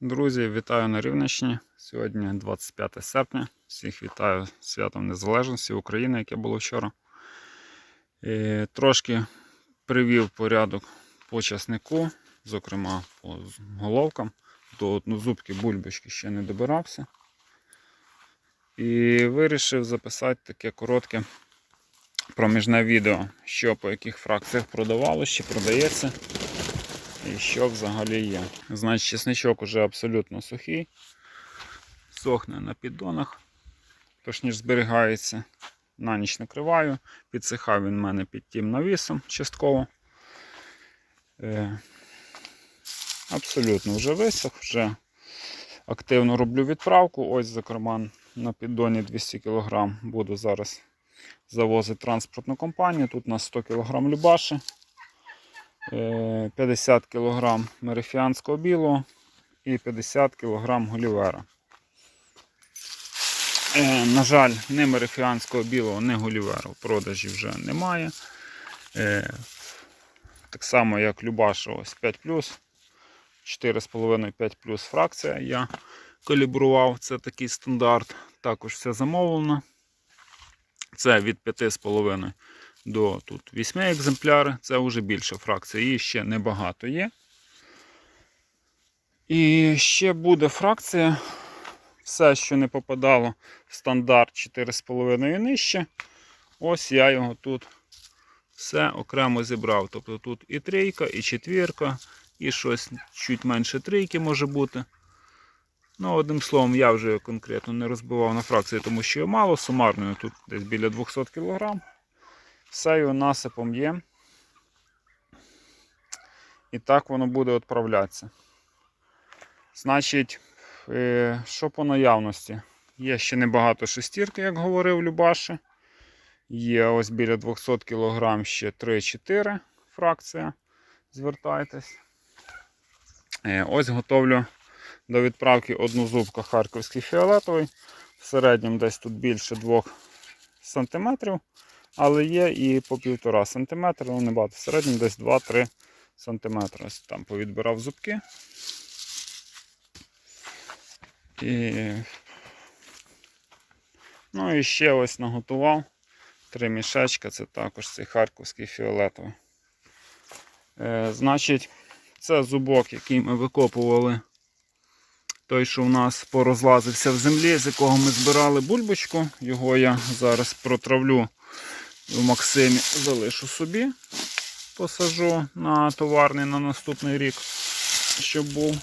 Друзі, вітаю на Рівненщині. Сьогодні 25 серпня. Всіх вітаю святом Незалежності України, яке було вчора. І трошки привів порядок по часнику, зокрема по головкам. До однозубки бульбочки ще не добирався. І вирішив записати таке коротке проміжне відео, що по яких фракціях продавалося, чи продається. І що взагалі є. Значить, чесничок уже абсолютно сухий, сохне на піддонах, точніше зберігається. На ніч накриваю. Підсихав він в мене під тим навісом частково. Е, абсолютно вже висох, вже активно роблю відправку. Ось, зокрема, на піддоні 200 кг буду зараз завозити транспортну компанію. Тут у нас 100 кг любаші. Е, 50 кг мерифіанського білого і 50 кг голівера. Е, На жаль, ні мерифіанського білого, ні голівера в продажі вже немає. Е, Так само, як Любаша, ось 5 4,5-5 фракція я калібрував. Це такий стандарт. Також все замовлено. Це від 5,5 до тут 8 екземпляри. Це вже більша фракція. Її ще небагато є. І ще буде фракція. Все, що не попадало в стандарт 4,5 і нижче. Ось я його тут все окремо зібрав. Тобто тут і трійка, і четвірка, і щось чуть менше трійки може бути. Ну, одним словом, я вже конкретно не розбивав на фракції, тому що його мало. Сумарно тут десь біля 200 кг. Його насипом є. І так воно буде відправлятися. Значить, е, що по наявності? Є ще небагато шестірки, як говорив Любаши. Є ось біля 200 кг ще 3-4 фракція. Звертайтесь. Е, Ось готовлю до відправки одну зубка харківський фіолетовий. В середньому десь тут більше 2 см. Але є і по 1,5 см, ну не багато. В середньому десь 2-3 см. Ось там повідбирав зубки. І... Ну і ще ось наготував. Три мішечка, це також цей харківський фіолетовий. Е, Значить, це зубок, який ми викопували. Той, що в нас порозлазився в землі, з якого ми збирали бульбочку. Його я зараз протравлю в Максимі, залишу собі, посажу на товарний на наступний рік, щоб був.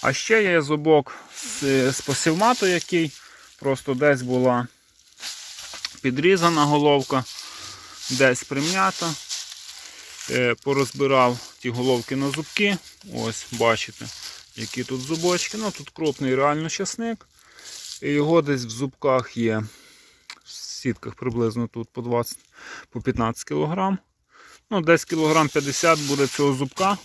А ще є зубок з, з посівмату, який просто десь була підрізана головка, десь прим'ята. Е, Порозбирав ті головки на зубки. Ось, бачите, які тут зубочки. Ну, тут крупний реально часник. І його десь в зубках є. Сітках приблизно тут по 20 по 15 кг. Ну, десь кілограм 50 буде цього зубка.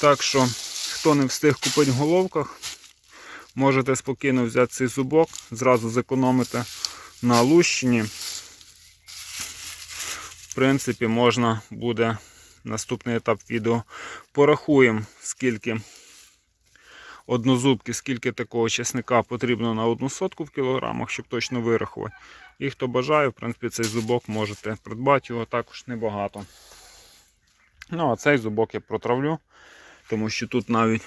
Так що, хто не встиг купити в головках, можете спокійно взяти цей зубок, зразу зекономити на лущині. В принципі, можна буде наступний етап відео. Порахуємо, скільки однозубки, скільки такого чесника потрібно на одну сотку в кілограмах, щоб точно вирахувати. І хто бажає, в принципі, цей зубок можете придбати його також небагато. Ну, а цей зубок я протравлю, тому що тут навіть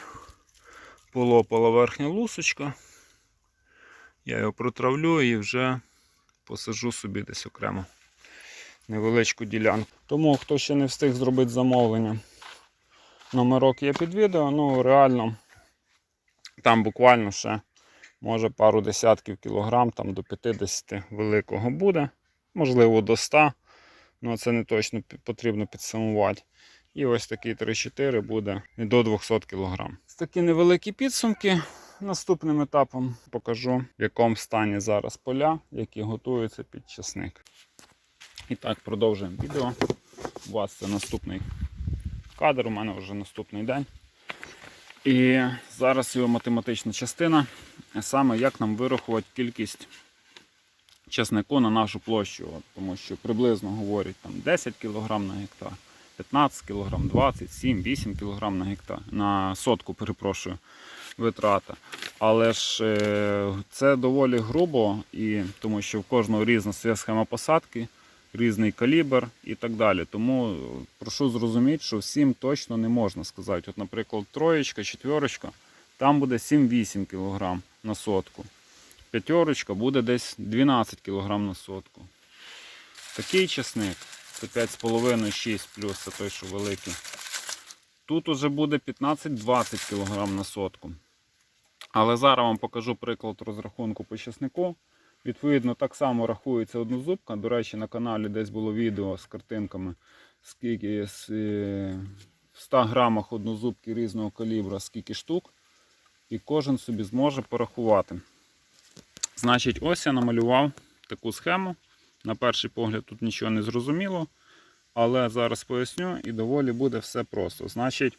полопала верхня лусочка. Я його протравлю і вже посажу собі десь окремо невеличку ділянку. Тому хто ще не встиг зробити замовлення, номерок є під відео, ну реально там буквально ще може пару десятків кілограм, там до 50 великого буде, можливо до 100, але це не точно потрібно підсумувати. І ось такий 3-4 буде і до 200 кг. Такі невеликі підсумки. Наступним етапом покажу, в якому стані зараз поля, які готуються під часник. І так, продовжуємо відео. У вас це наступний кадр, у мене вже наступний день. І зараз його математична частина, саме як нам вирахувати кількість часнику на нашу площу. От, тому що приблизно говорять там 10 кг на гектар, 15 кг, 27, 8 кг на гектар, на сотку, перепрошую, витрата. Але ж е, це доволі грубо, і, тому що в кожного різна своя схема посадки, різний калібр і так далі. Тому е, прошу зрозуміти, що всім точно не можна сказати. От, наприклад, троєчка, четверочка, там буде 7-8 кг на сотку. П'ятерочка буде десь 12 кг на сотку. Такий чесник, це 5,5-6 плюс, це той, що великий. Тут уже буде 15-20 кг на сотку. Але зараз вам покажу приклад розрахунку по чеснику. Відповідно, так само рахується однозубка. До речі, на каналі десь було відео з картинками, скільки е, в 100 грамах однозубки різного калібра, скільки штук. І кожен собі зможе порахувати. Значить, ось я намалював таку схему. На перший погляд тут нічого не зрозуміло. Але зараз поясню і доволі буде все просто. Значить,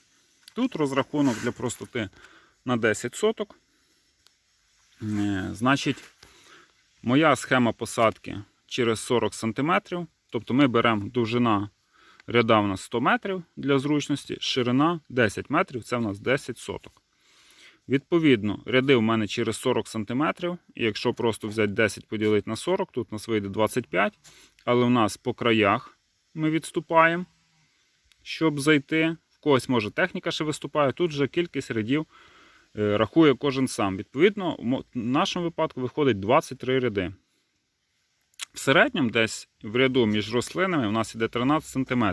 тут розрахунок для простоти на 10 соток. Е, Значить, моя схема посадки через 40 см. Тобто ми беремо довжина ряда в нас 100 метрів для зручності, ширина 10 метрів, це в нас 10 соток. Відповідно, ряди у мене через 40 см. І якщо просто взяти 10 поділити на 40, тут у нас вийде 25. Але у нас по краях ми відступаємо, щоб зайти. В когось може техніка ще виступає. Тут вже кількість рядів рахує кожен сам. Відповідно, в нашому випадку виходить 23 ряди. В середньому десь в ряду між рослинами у нас іде 13 см.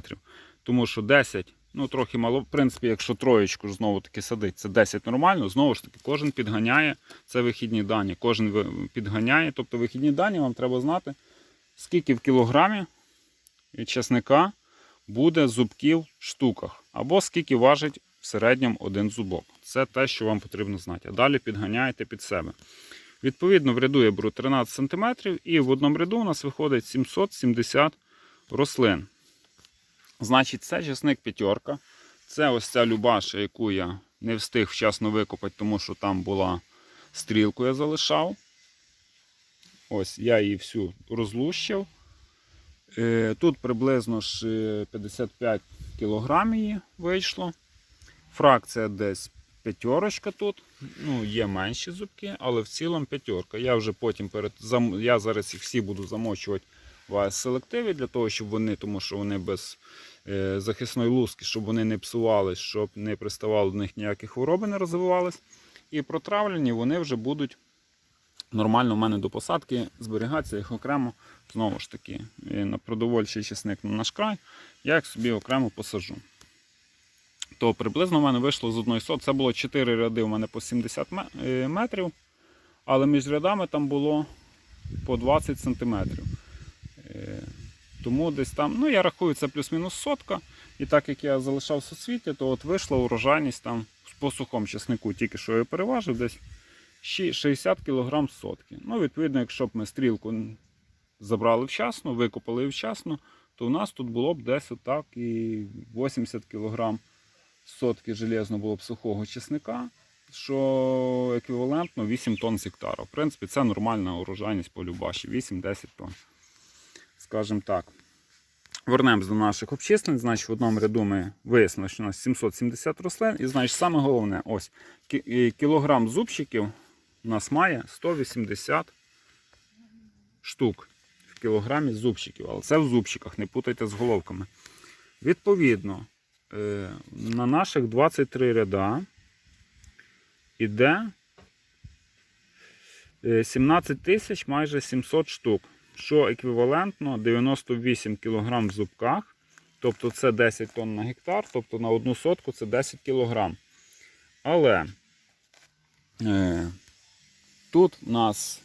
Тому що 10, ну трохи мало, в принципі, якщо троєчку знову таки садить, це 10 нормально. Знову ж таки, кожен підганяє, це вихідні дані. Кожен підганяє. Тобто вихідні дані вам треба знати, скільки в кілограмі чесника буде зубків в штуках, або скільки важить в середньому один зубок. Це те, що вам потрібно знати. А далі підганяєте під себе. Відповідно, в ряду я беру 13 см, і в одному ряду у нас виходить 770 рослин. Значить, це чесник п'ятерка. Це ось ця любаша, яку я не встиг вчасно викопати, тому що там була стрілку, я залишав. Ось я її всю розлущив. Е, Тут приблизно ж е, 55 кг її вийшло. Фракція десь п'ятерочка тут. Ну, є менші зубки, але в цілому п'ятерка. Я вже потім перед я зараз їх всі буду замочувати в АС-селективі для того, щоб вони, тому що вони без е, захисної луски, щоб вони не псувались, щоб не приставало до них ніякі хвороби, не розвивались. І протравлені вони вже будуть нормально в мене до посадки зберігатися їх окремо. Знову ж таки, на продовольчий чесник на наш край, я їх собі окремо посаджу. То приблизно в мене вийшло з одної сот. Це було 4 ряди у мене по 70 е, метрів, але між рядами там було по 20 сантиметрів. Е, Тому десь там, ну я рахую, це плюс-мінус сотка. І так як я залишав соцвіття, то от вийшла урожайність там по сухому чеснику, тільки що я переважив, десь 60 кг сотки. Ну, відповідно, якщо б ми стрілку забрали вчасно, викопали вчасно, то у нас тут було б десь отак і 80 кг сотки железно було б сухого чесника, що еквівалентно 8 тонн з гектара. В принципі, це нормальна урожайність по Любаші, 8-10 тонн. Скажімо так. Вернемось до наших обчислень. Значить, в одному ряду ми вияснили, що у нас 770 рослин. І значить, саме головне, ось кілограм зубчиків у нас має 180 штук в кілограмі зубчиків. Але це в зубчиках, не путайте з головками. Відповідно, на наших 23 ряда іде е, 17 тисяч майже 700 штук, що еквівалентно 98 кг в зубках. Тобто це 10 тонн на гектар, тобто на одну сотку це 10 кг. Але е, тут нас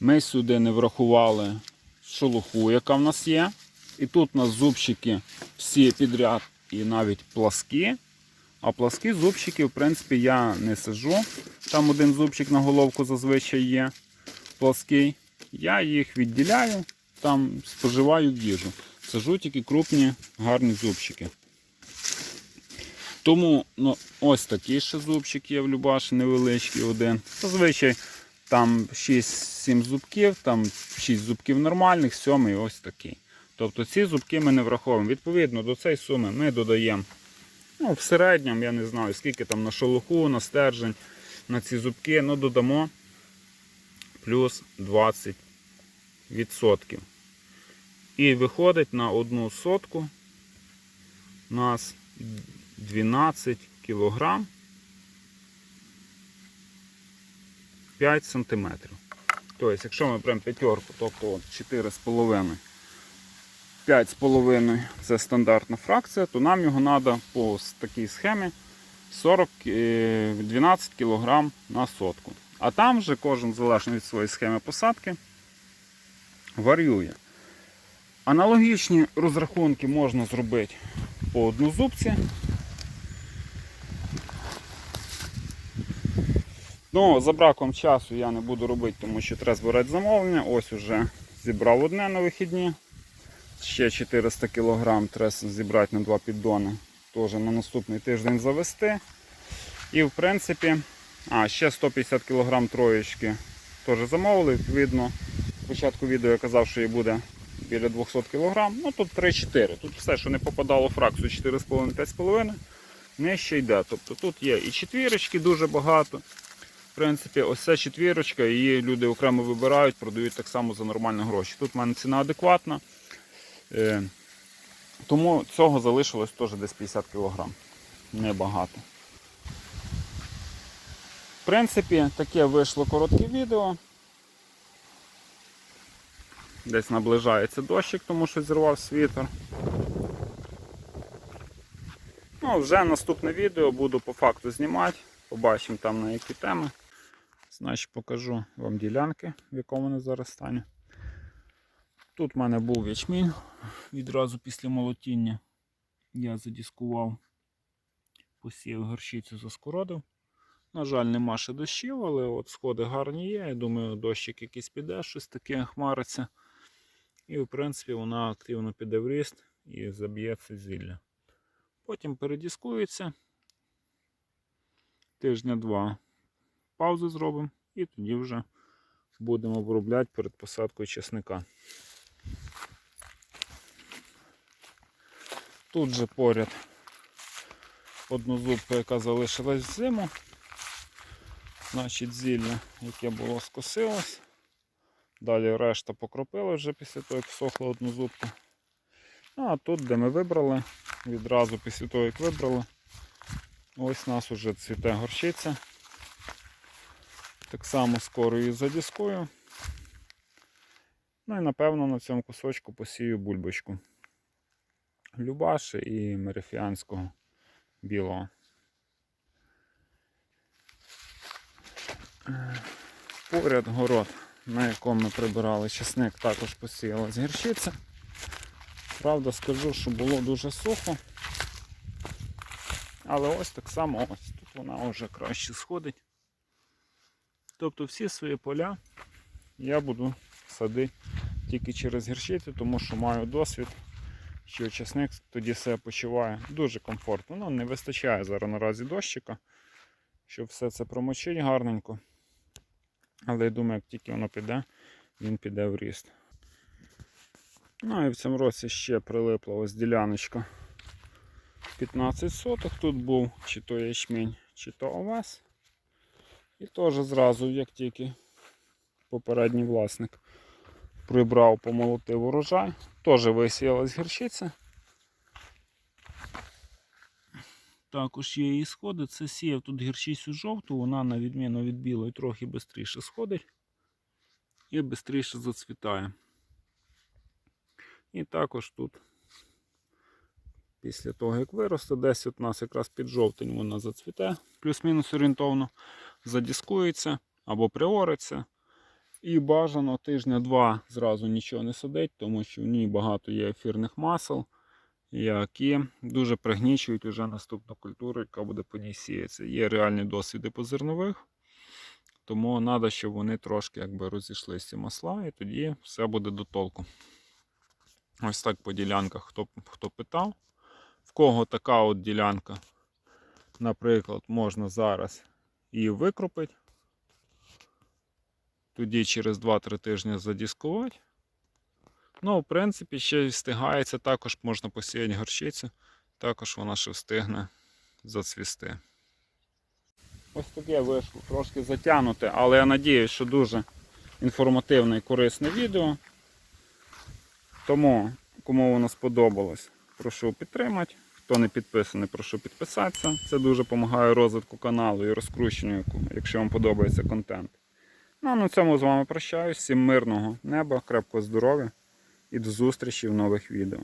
ми сюди не врахували шелуху, яка в нас є. І тут у нас зубчики всі підряд і навіть пласкі. А пласкі зубчики, в принципі, я не сажу. Там один зубчик на головку зазвичай є плаский. Я їх відділяю, там споживаю їжу. Сажу тільки крупні гарні зубчики. Тому ну, ось такий ще зубчик є в Любаші, невеличкий один. Зазвичай там 6-7 зубків, там 6 зубків нормальних, сьомий ось такий. Тобто ці зубки ми не враховуємо. Відповідно, до цієї суми ми додаємо ну, в середньому, я не знаю, скільки там на шолуху, на стержень, на ці зубки, ну додамо плюс 20%. І виходить на одну сотку у нас 12 кілограм 5 сантиметрів. Тобто, якщо ми беремо п'ятерку, тобто от 4,5, 5,5 це стандартна фракція, то нам його треба по такій схемі 40, е, 12 кг на сотку. А там вже кожен залежно від своєї схеми посадки варіює. Аналогічні розрахунки можна зробити по однозубці. Ну, за браком часу я не буду робити, тому що треба збирати замовлення. Ось уже зібрав одне на вихідні. Ще 400 кг треба зібрати на два піддони. Теж на наступний тиждень завести. І в принципі, а, ще 150 кг троєчки теж замовили. Відповідно, в початку відео я казав, що її буде біля 200 кг. Ну тут 3-4. Тут все, що не попадало фракцію 4,5-5,5, нижче йде. Тобто тут є і четвірочки дуже багато. В принципі, ось ця четвірочка, її люди окремо вибирають, продають так само за нормальні гроші. Тут в мене ціна адекватна. Е, тому цього залишилось теж десь 50 кг. Небагато. В принципі, таке вийшло коротке відео. Десь наближається дощик, тому що зірвав світер. Ну, вже наступне відео буду по факту знімати. Побачимо там на які теми. Значить, покажу вам ділянки, в якому вони зараз стані. Тут в мене був ячмінь. Відразу після молотіння я задіскував, посів горщицю заскородив. На жаль, нема ще дощів, але от сходи гарні є. Я думаю, дощик якийсь піде, щось таке хмариться. І в принципі вона активно піде в ріст і заб'є це зілля. Потім передіскується. Тижня-два паузу зробимо і тоді вже будемо обробляти перед посадкою чесника. Тут же поряд однозубка, яка залишилась в зиму. Значить, зілля, яке було скосилось. Далі решта покропила вже після того, як всохла однозубка. Ну, А тут, де ми вибрали, відразу після того, як вибрали, ось у нас уже цвіте горщиця. Так само скоро її задіскую. Ну і напевно на цьому кусочку посію бульбочку. Любаши і мерифіанського білого. Поряд город, на якому ми прибирали чесник, також посіялась гірчиця. Правда, скажу, що було дуже сухо. Але ось так само ось тут вона вже краще сходить. Тобто всі свої поля я буду садити тільки через гірчицю, тому що маю досвід, що часник тоді себе почуває дуже комфортно. Ну, не вистачає зараз наразі дощика, щоб все це промочити гарненько. Але я думаю, як тільки воно піде, він піде в ріст. Ну і в цьому році ще прилипла ось діляночка 15 соток. Тут був чи то ячмінь, чи то овес. І теж зразу, як тільки попередній власник прибрав, помолотив урожай, теж висіялась гірчиця. Також є і сходи. Це сіяв тут гірчицю жовту, вона на відміну від білої трохи швидше сходить і швидше зацвітає. І також тут, після того, як виросте, десь от нас якраз під жовтень вона зацвіте, плюс-мінус орієнтовно, задіскується або приориться. І бажано тижня-два зразу нічого не садить, тому що в ній багато є ефірних масел, які дуже пригнічують уже наступну культуру, яка буде по ній сіятися. Є реальні досвіди по зернових, тому треба, щоб вони трошки якби розійшлися ці масла, і тоді все буде до толку. Ось так по ділянках, хто, хто питав. В кого така от ділянка, наприклад, можна зараз її викропити. Тоді через 2-3 тижні задіскувати. Ну, в принципі, ще й встигається, також можна посіяти горчицю, також вона ще встигне зацвісти. Ось таке вийшло трошки затягнуте, але я надіюсь, що дуже інформативне і корисне відео. Тому, кому воно сподобалось, прошу підтримати. Хто не підписаний, прошу підписатися. Це дуже допомагає розвитку каналу і розкрученню, якщо вам подобається контент. Ну на цьому з вами прощаюсь. Всім мирного неба, крепкого здоров'я і до зустрічі в нових відео.